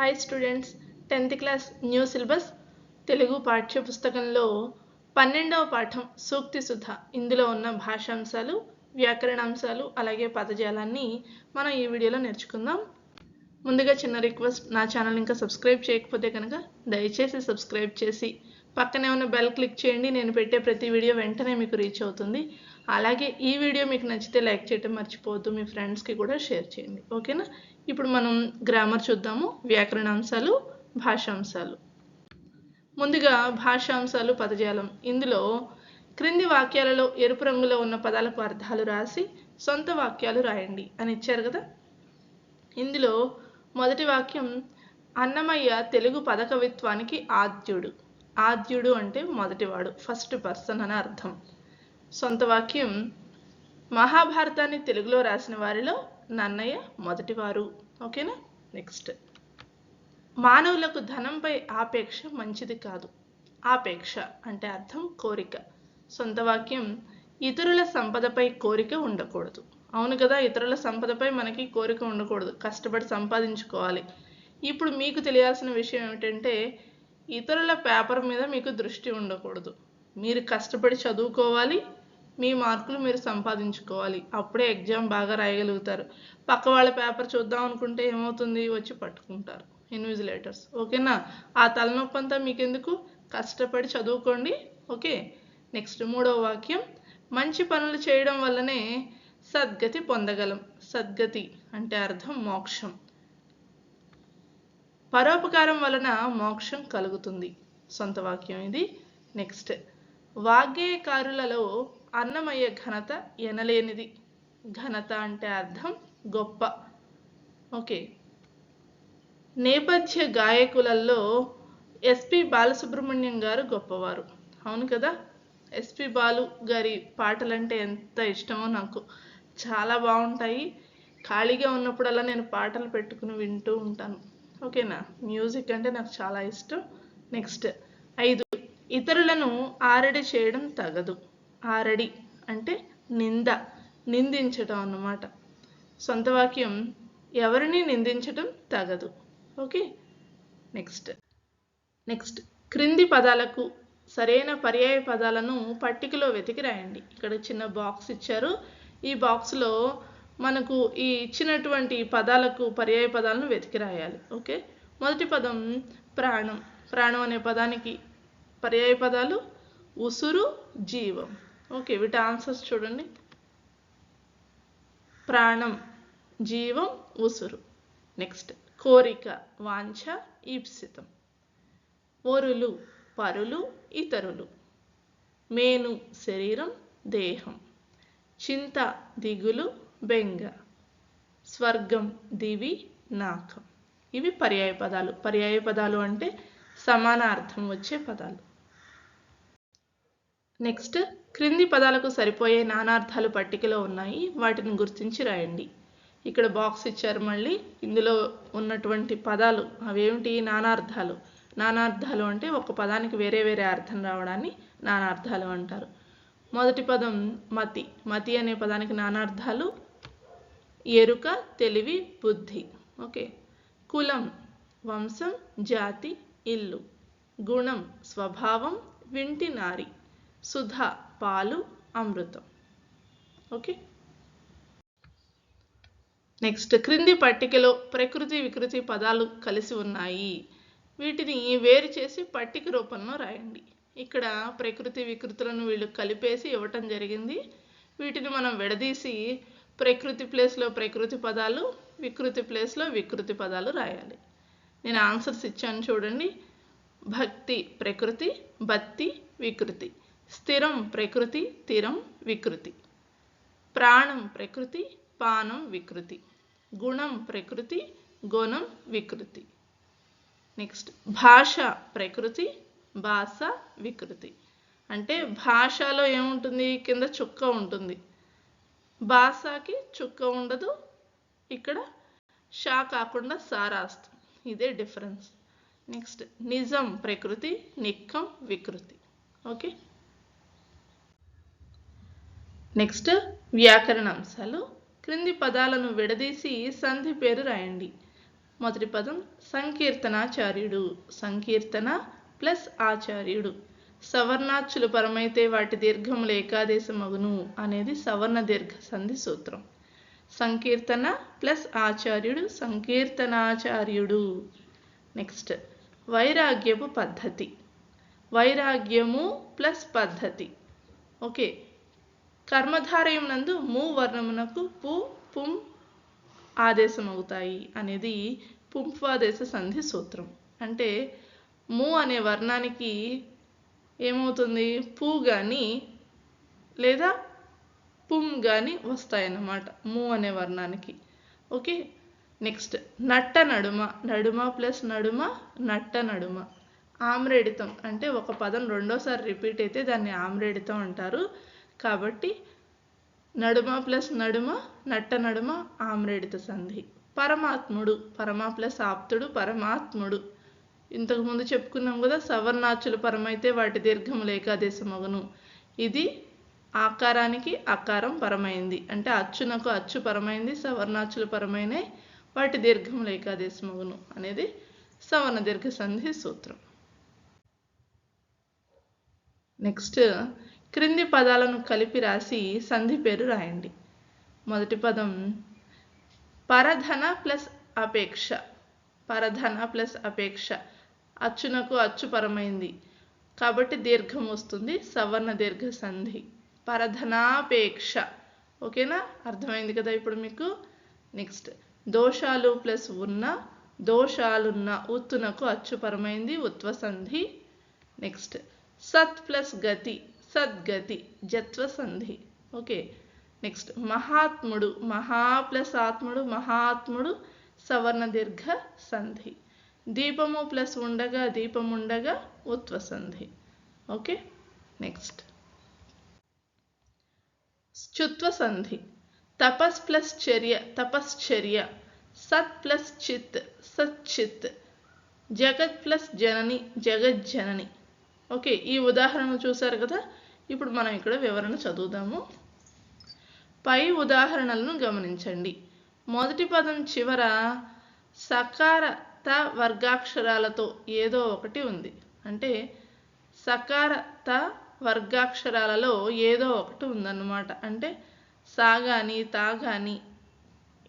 Hi students tenth class new syllabus Telugu పాఠ్య పుస్తకంలో పన్నెండవ పాఠం సూక్తి సుధ ఇందులో ఉన్న భాషాంశాలు వ్యాకరణాంశాలు అలాగే పదజాలాన్ని మనం ఈ వీడియోలో నేర్చుకుందాం. ముందుగా చిన్న రిక్వెస్ట్ నా ఛానల్ ఇంకా సబ్స్క్రైబ్ చేయకపోతే కనుక దయచేసి సబ్స్క్రైబ్ చేసి పక్కనే ఉన్న బెల్ క్లిక్ చేయండి. నేను పెట్టే ప్రతి వీడియో వెంటనే మీకు రీచ్ అవుతుంది. అలాగే ఈ వీడియో మీకు నచ్చితే లైక్ చేయటం మర్చిపోవద్దు మీ ఫ్రెండ్స్కి కూడా షేర్ చేయండి. ఓకేనా? ఇప్పుడు మనం గ్రామర్ చూద్దాము. వ్యాకరణాంశాలు భాషాంశాలు. ముందుగా భాషాంశాలు పదజాలం. ఇందులో క్రింది వాక్యాలలో ఎరుపు రంగులో ఉన్న పదాలకు అర్థాలు రాసి సొంత వాక్యాలు రాయండి అని ఇచ్చారు కదా? ఇందులో మొదటి వాక్యం అన్నమయ్య తెలుగు పదకవిత్వానికి ఆద్యుడు. ఆద్యుడు అంటే మొదటివాడు ఫస్ట్ పర్సన్ అని అర్థం. సొంత వాక్యం మహాభారతాన్ని తెలుగులో రాసిన వారిలో నన్నయ్య మొదటివారు. ఓకేనా? నెక్స్ట్ మానవులకు ధనంపై ఆపేక్ష మంచిది కాదు. ఆపేక్ష అంటే అర్థం కోరిక. సొంత వాక్యం ఇతరుల సంపదపై కోరిక ఉండకూడదు. అవును కదా ఇతరుల సంపదపై మనకి కోరిక ఉండకూడదు. కష్టపడి సంపాదించుకోవాలి. ఇప్పుడు మీకు తెలియాల్సిన విషయం ఏమిటంటే ఇతరుల పేపర్ మీద మీకు దృష్టి ఉండకూడదు. మీరు కష్టపడి చదువుకోవాలి మీ మార్కులు మీరు సంపాదించుకోవాలి. అప్పుడే ఎగ్జామ్ బాగా రాయగలుగుతారు. పక్క వాళ్ళ పేపర్ చూద్దాం అనుకుంటే ఏమవుతుంది? వచ్చి పట్టుకుంటారు. ఇన్విజిలేటర్స్. ఓకేనా? ఆ తలనొప్పి అంతా మీకెందుకు? కష్టపడి చదువుకోండి. ఓకే? నెక్స్ట్ మూడవ వాక్యం. మంచి పనులు చేయడం వల్లనే సద్గతి పొందగలం. సద్గతి అంటే అర్థం మోక్షం. పరోపకారం వలన మోక్షం కలుగుతుంది. సొంత వాక్యం ఇది. నెక్స్ట్. వాగ్గేయకారులలో అన్నమయ్య ఘనత ఎనలేనిది. ఘనత అంటే అర్థం గొప్ప. ఓకే. నేపథ్య గాయకులలో ఎస్పి బాలసుబ్రహ్మణ్యం గారు గొప్పవారు. అవును కదా? ఎస్పి బాలు గారి పాటలంటే ఎంత ఇష్టమో నాకు. చాలా బాగుంటాయి. ఖాళీగా ఉన్నప్పుడల్లా నేను పాటలు పెట్టుకుని వింటూ ఉంటాను. ఓకేనా? మ్యూజిక్ అంటే నాకు చాలా ఇష్టం. నెక్స్ట్. ఐదు. ఇతరులను ఆరడి చేయడం తగదు. ఆరడి అంటే నింద నిందించడం అన్నమాట. సొంత వాక్యం ఎవరిని నిందించడం తగదు. ఓకే? నెక్స్ట్. నెక్స్ట్. క్రింది పదాలకు సరైన పర్యాయ పదాలను పట్టికలో వెతికి రాయండి. ఇక్కడ చిన్న బాక్స్ ఇచ్చారు. ఈ బాక్స్లో మనకు ఈ ఇచ్చినటువంటి పదాలకు పర్యాయ పదాలను వెతికి రాయాలి. ఓకే? మొదటి పదం ప్రాణం. ప్రాణం అనే పదానికి పర్యాయ పదాలు ఉసురు జీవం. ఓకే వీటి ఆన్సర్స్ చూడండి. ప్రాణం జీవం ఉసురు. నెక్స్ట్ కోరిక వాంఛ ఈప్సితం. ఒరులు పరులు ఇతరులు. మేను శరీరం దేహం. చింత దిగులు బెంగ. స్వర్గం దివి నాకం. ఇవి పర్యాయ పదాలు. పర్యాయ పదాలు అంటే సమాన అర్థం వచ్చే పదాలు. నెక్స్ట్ క్రింది పదాలకు సరిపోయే నానార్థాలు పట్టికలో ఉన్నాయి. వాటిని గుర్తించి రాయండి. ఇక్కడ బాక్స్ ఇచ్చారు మళ్ళీ. ఇందులో ఉన్నటువంటి పదాలు అవేమిటి? నానార్థాలు. నానార్థాలు అంటే ఒక పదానికి వేరే వేరే అర్థం రావడాన్ని నానార్థాలు అంటారు. మొదటి పదం మతి. మతి అనే పదానికి నానార్థాలు. ఎరుక తెలివి బుద్ధి. ఓకే. కులం. వంశం జాతి ఇల్లు. గుణం స్వభావం వింటి నారి. సుధ. పాలు అమృతం. ఓకే? నెక్స్ట్ క్రింది పట్టికలో ప్రకృతి వికృతి పదాలు కలిసి ఉన్నాయి. వీటిని వేరు చేసి పట్టిక రూపంలో రాయండి. ఇక్కడ ప్రకృతి వికృతులను వీళ్ళు కలిపేసి ఇవ్వటం జరిగింది. వీటిని మనం విడదీసి ప్రకృతి ప్లేస్లో ప్రకృతి పదాలు వికృతి ప్లేస్లో వికృతి పదాలు రాయాలి. నేను ఆన్సర్స్ ఇచ్చాను చూడండి. భక్తి ప్రకృతి భక్తి వికృతి. స్థిరం ప్రకృతి తీరం వికృతి. ప్రాణం ప్రకృతి పానం వికృతి. గుణం ప్రకృతి గుణం వికృతి. నెక్స్ట్ భాష ప్రకృతి భాష వికృతి. అంటే భాషలో ఏముంటుంది? కింద చుక్క ఉంటుంది. భాషకి చుక్క ఉండదు. ఇక్కడ షా కాకుండా సా రాస్తాం. ఇదే డిఫరెన్స్ నెక్స్ట్ నిజం ప్రకృతి నిక్కం వికృతి. ఓకే నెక్స్ట్ వ్యాకరణ అంశాలు. క్రింది పదాలను విడదీసి సంధి పేరు రాయండి. మొదటి పదం సంకీర్తనాచార్యుడు. సంకీర్తన ప్లస్ ఆచార్యుడు. సవర్ణాచ్చులు పరమైతే వాటి దీర్ఘములు ఏకాదేశమగును అనేది సవర్ణ దీర్ఘ సంధి సూత్రం. సంకీర్తన ప్లస్ ఆచార్యుడు సంకీర్తనాచార్యుడు. నెక్స్ట్ వైరాగ్యపు పద్ధతి. వైరాగ్యము ప్లస్ పద్ధతి. ఓకే. కర్మధారయం నందు వర్ణమునకు పు పుం ఆదేశం అవుతాయి అనేది పుంఫాదేశ సంధి సూత్రం. అంటే ము అనే వర్ణానికి ఏమవుతుంది? పు కానీ లేదా పుం కానీ వస్తాయన్నమాట ము అనే వర్ణానికి. ఓకే? నెక్స్ట్ నట్ట నడుమ నడుమ ప్లస్ నడుమ నట్ట నడుమ. ఆమ్రేడితం అంటే ఒక పదం రెండోసారి రిపీట్ అయితే దాన్ని ఆమ్రేడితం అంటారు. కాబట్టి నడుమ ప్లస్ నడుమ నట్ట నడుమ ఆమ్రేడిత సంధి. పరమాత్ముడు పరమా ప్లస్ ఆప్తుడు పరమాత్ముడు. ఇంతకుముందు చెప్పుకున్నాం కదా సవర్ణాచులు పరమైతే వాటి దీర్ఘములు ఏకాదేశమగును. ఇది ఆకారానికి ఆకారం పరమైంది. అంటే అచ్చునకు అచ్చు పరమైంది సవర్ణాచులు పరమైన వాటి దీర్ఘములు ఏకాదేశమగును అనేది సవర్ణ దీర్ఘ సంధి సూత్రం. నెక్స్ట్ క్రింది పదాలను కలిపి రాసి సంధి పేరు రాయండి. మొదటి పదం పరధన ప్లస్ అపేక్ష. పరధన ప్లస్ అపేక్ష. అచ్చునకు అచ్చుపరమైంది కాబట్టి దీర్ఘం వస్తుంది. సవర్ణ దీర్ఘ సంధి. పరధనాపేక్ష. ఓకేనా? అర్థమైంది కదా ఇప్పుడు మీకు? నెక్స్ట్. దోషాలు ప్లస్ ఉన్న దోషాలున్న ఉత్తునకు అచ్చుపరమైంది ఉత్వ సంధి. నెక్స్ట్. సత్ ప్లస్ గతి. సద్గతి జత్వ సంధి ఓకే నెక్స్ట్. మహాత్ముడు మహా ప్లస్ ఆత్ముడు మహాత్ముడు సవర్ణ దీర్ఘ సంధి. దీపము ప్లస్ ఉండగా దీపం ఉండగా ఉత్వ సంధి ఓకే నెక్స్ట్. చుత్వ సంధి తపస్ ప్లస్ చర్య తపశ్చర్య. సత్ ప్లస్ చిత్ సచ్చిత్. జగత్ ప్లస్ జనని జగజ్జనని. ఓకే ఈ ఉదాహరణ చూశారు కదా? ఇప్పుడు మనం ఇక్కడ వివరణ చదువుదాము. పై ఉదాహరణలను గమనించండి. మొదటి పదం చివర సకార త వర్గాక్షరాలతో ఏదో ఒకటి ఉంది. అంటే సకార త వర్గాక్షరాలలో ఏదో ఒకటి ఉందన్నమాట. అంటే సా కానీ తా కానీ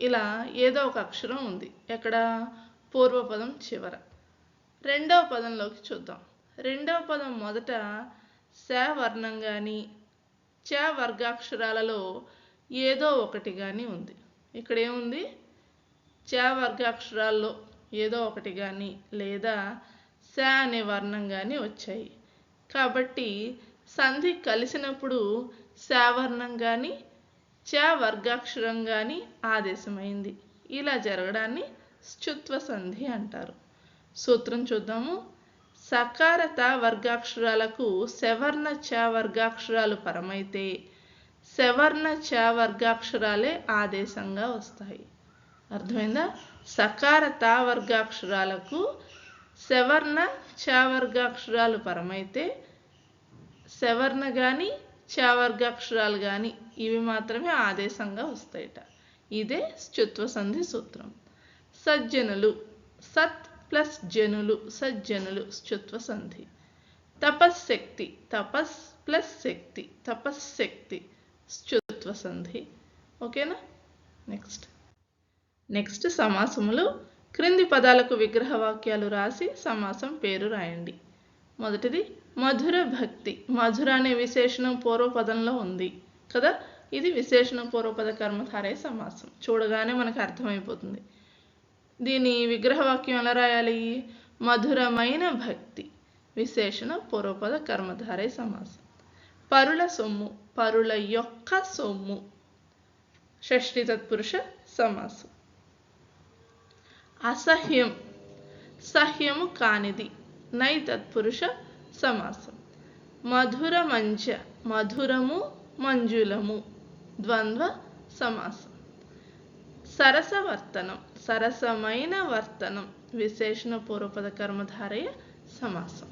ఇలా ఏదో ఒక అక్షరం ఉంది. ఎక్కడ? పూర్వపదం చివర. రెండవ పదంలోకి చూద్దాం. రెండవ పదం మొదట శ వర్ణం కానీ చ వర్గాక్షరాలలో ఏదో ఒకటి కానీ ఉంది. ఇక్కడ ఏముంది? చ వర్గాక్షరాల్లో ఏదో ఒకటి కానీ లేదా శ అనే వర్ణం కానీ వచ్చాయి. కాబట్టి సంధి కలిసినప్పుడు శావర్ణం కానీ చ వర్గాక్షరం కానీ ఆదేశమైంది. ఇలా జరగడాన్ని శ్చుత్వ సంధి అంటారు. సూత్రం చూద్దాము. సకారత వర్గాక్షరాలకు సవర్ణ చ వర్గాక్షరాలు పరమైతే సవర్ణ చ వర్గాక్షరాలే ఆదేశంగా వస్తాయి. అర్థమైందా? సకారత వర్గాక్షరాలకు సవర్ణ చ వర్గాక్షరాలు పరమైతే సవర్ణ కానీ చ వర్గాక్షరాలు కానీ ఇవి మాత్రమే ఆదేశంగా వస్తాయట. ఇదే శ్చుత్వ సంధి సూత్రం. సజ్జనులు సత్ ప్లస్ జనులు సజ్జనులు శ్చుత్వ సంధి. తపశ్శక్తి తపస్ ప్లస్ శక్తి తపశ్శక్తి శ్చుత్వ సంధి. ఓకేనా? నెక్స్ట్. నెక్స్ట్ సమాసములు క్రింది పదాలకు విగ్రహ వాక్యాలు రాసి సమాసం పేరు రాయండి. మొదటిది మధుర భక్తి. మధుర అనే విశేషణం పూర్వపదంలో ఉంది కదా? ఇది విశేషణ పూర్వపద కర్మధారే సమాసం. చూడగానే మనకు అర్థమైపోతుంది. దీని విగ్రహవాక్యం ఎలా రాయాలి? మధురమైన భక్తి. విశేషణ పూర్వపద కర్మధారే సమాసం. పరుల సొమ్ము పరుల యొక్క సొమ్ము. షష్ఠి తత్పురుష సమాసం. అసహ్యం. సహ్యము కానిది. నై తత్పురుష సమాసం. మధుర మంచ మధురము మంజులము. ద్వంద్వ సమాసం. సరసవర్తనం. సరసమైన వర్తనం. విశేషణ పూర్వపద కర్మధారయ సమాసం.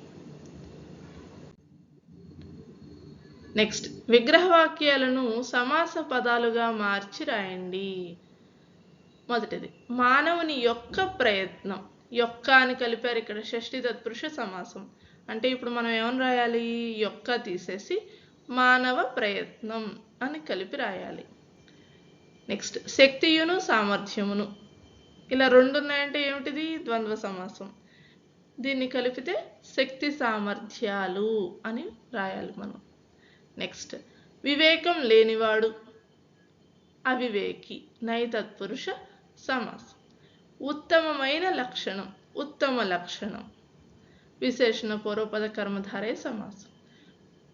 నెక్స్ట్ విగ్రహవాక్యాలను సమాస పదాలుగా మార్చి రాయండి. మొదటిది మానవుని యొక్క ప్రయత్నం. యొక్క అని కలిపారు ఇక్కడ షష్ఠి తత్పురుష సమాసం. అంటే ఇప్పుడు మనం ఏమని రాయాలి? యొక్క తీసేసి మానవ ప్రయత్నం అని కలిపి రాయాలి. నెక్స్ట్ శక్తియును సామర్థ్యమును. ఇలా రెండు ఉన్నాయంటే ఏమిటిది? ద్వంద్వ సమాసం. దీన్ని కలిపితే శక్తి సామర్థ్యాలు అని రాయాలి మనం. నెక్స్ట్ వివేకం లేనివాడు. అవివేకి నైతత్పురుష సమాసం. ఉత్తమమైన లక్షణం ఉత్తమ లక్షణం. విశేషణ పూర్వపద కర్మధారే సమాసం.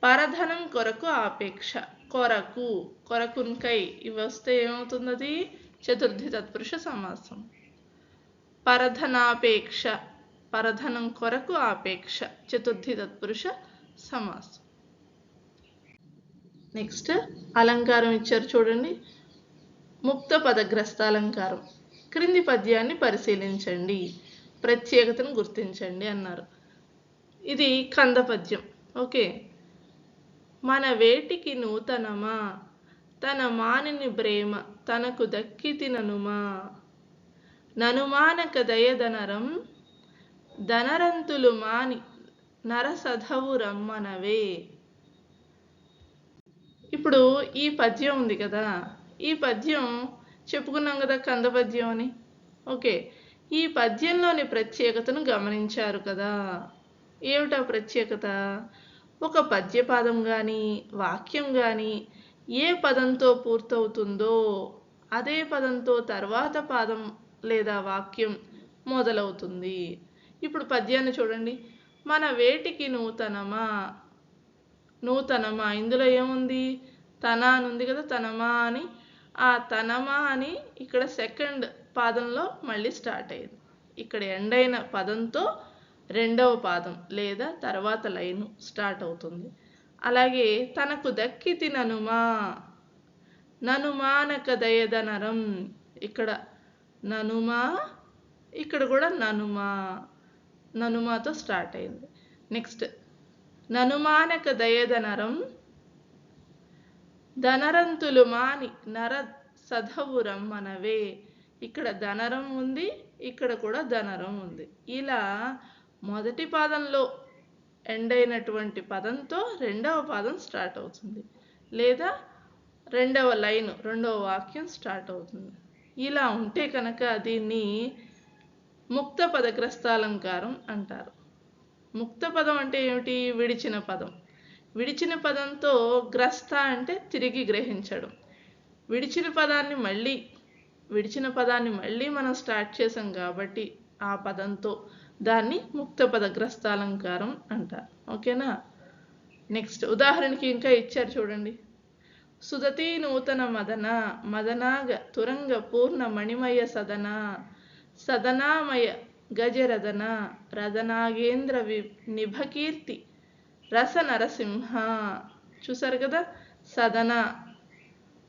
పరధనం కొరకు ఆపేక్ష. కొరకు కొరకున్కై. ఇవి వస్తే ఏమవుతుంది చతుర్థి తత్పురుష సమాసం. పరధనాపేక్ష పరధనం కొరకు ఆపేక్ష చతుర్థి తత్పురుష సమాసం. నెక్స్ట్ అలంకారం ఇచ్చారు చూడండి. ముక్త పదగ్రస్త అలంకారం. క్రింది పద్యాన్ని పరిశీలించండి. ప్రత్యేకతను గుర్తించండి అన్నారు. ఇది కంద పద్యం. ఓకే. మన వేటికి నూతనమా? తన మానిని ప్రేమ తనకు దక్కి తిననుమా? ననుమానక దయదనరం ధనరంతులు మాని నరసధవు రమ్మనవే. ఇప్పుడు ఈ పద్యం ఉంది కదా. ఈ పద్యం చెప్పుకున్నాం కదా కంద పద్యం అని. ఓకే. ఈ పద్యంలోని ప్రత్యేకతను గమనించారు కదా. ఏమిటా ప్రత్యేకత? ఒక పద్యపాదం కానీ వాక్యం కానీ ఏ పదంతో పూర్తవుతుందో అదే పదంతో తర్వాత పాదం లేదా వాక్యం మొదలవుతుంది. ఇప్పుడు పద్యాన్ని చూడండి. మన వేటికి నూతనమా? నూతనమా? ఇందులో ఏముంది? తన అని ఉంది కదా తనమా అని. ఆ తనమా అని ఇక్కడ సెకండ్ పాదంలో మళ్ళీ స్టార్ట్ అయ్యింది. ఇక్కడ ఎండ్ అయిన పదంతో రెండవ పాదం లేదా తర్వాత లైను స్టార్ట్ అవుతుంది. అలాగే తనకు దక్కి తిననుమా ననుమానక దయదనరం. ఇక్కడ ననుమా ఇక్కడ కూడా ననుమా. ననుమాతో స్టార్ట్ అయింది. నెక్స్ట్ ననుమానక దయదనరం ధనరంతులు మాని నర సధవురం మనవే. ఇక్కడ ధనరం ఉంది ఇక్కడ కూడా ధనరం ఉంది. ఇలా మొదటి పాదంలో ఎండ్ అయినటువంటి పదంతో రెండవ పదం స్టార్ట్ అవుతుంది. లేదా రెండవ లైన్ రెండవ వాక్యం స్టార్ట్ అవుతుంది. ఇలా ఉంటే కనుక దీన్ని ముక్త పదగ్రస్తాలంకారం అంటారు. ముక్త పదం అంటే ఏమిటి? విడిచిన పదం. విడిచిన పదంతో గ్రస్త అంటే తిరిగి గ్రహించడం. విడిచిన పదాన్ని మళ్ళీ విడిచిన పదాన్ని మళ్ళీ మనం స్టార్ట్ చేసాం కాబట్టి ఆ పదంతో దాన్ని ముక్త పదగ్రస్తాలంకారం అంటారు. ఓకేనా? నెక్స్ట్ ఉదాహరణకి ఇంకా ఇచ్చారు చూడండి. సుదతి నూతన మదన మదనాగ తురంగ పూర్ణ మణిమయ సదన సదనామయ గజరదన రదనాగేంద్ర వి నిభకీర్తి రస నరసింహ చూసారు కదా సదన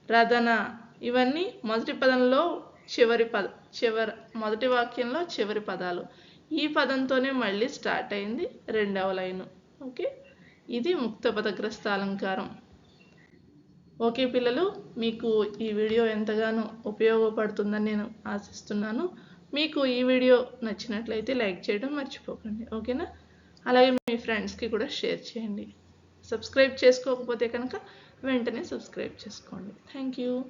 రదన ఇవన్నీ మొదటి పదంలో చివరి పద చివరి మొదటి వాక్యంలో చివరి పదాలు ఈ పదంతోనే మళ్ళీ స్టార్ట్ అయింది రెండవ లైను ఓకే ఇది ముక్త పదగ్రస్త అలంకారం ఓకే పిల్లలు మీకు ఈ వీడియో ఎంతగానో ఉపయోగపడుతుందని నేను ఆశిస్తున్నాను. మీకు ఈ వీడియో నచ్చినట్లయితే లైక్ చేయడం మర్చిపోకండి. ఓకేనా? అలాగే మీ ఫ్రెండ్స్కి కూడా షేర్ చేయండి. సబ్స్క్రైబ్ చేసుకోకపోతే కనుక వెంటనే సబ్స్క్రైబ్ చేసుకోండి. Thank you.